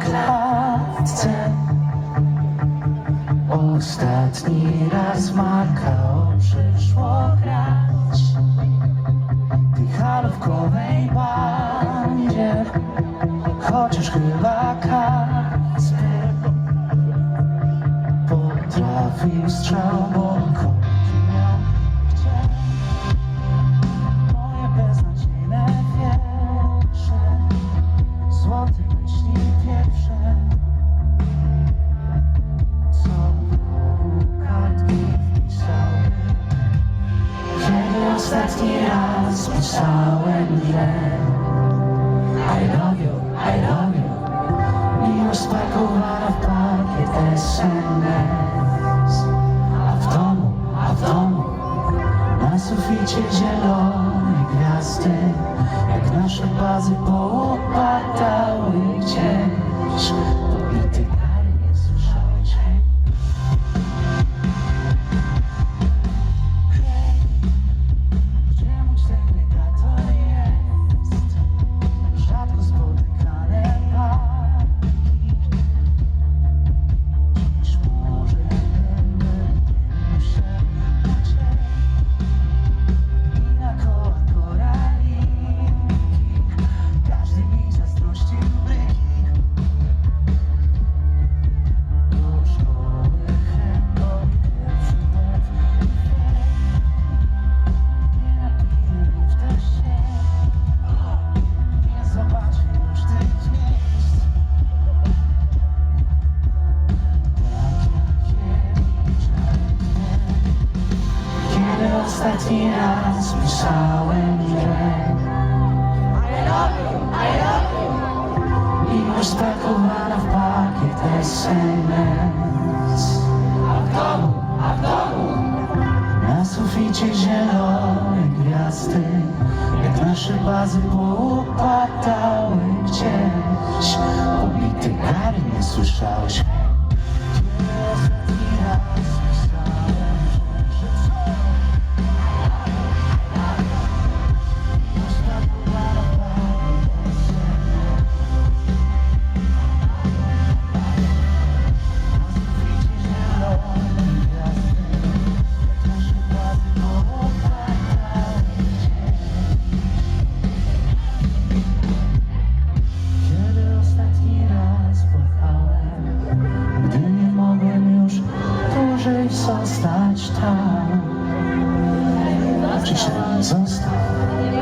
kartce Ostatni raz Makao przyszło grać. Tej halówkowej bandzie Chociaż chyba Kacper Potrafił strzałą kulki ostatni raz pisałem źle I love you, I love you. Miłość spakowana w pakiet SMS A w domu, a w domu Na suficie zielone gwiazdy Jak nasze bazy poopadały gdzieś ostatni raz pisałem źle I love you, I love you Miłość spakowana w pakiet SMS A w domu, a w domu Na suficie zielone gwiazdy Jak nasze bazy poupadały gdzieś. Pobity kary nie słyszałeś zostać tam. Przyszedłem zostać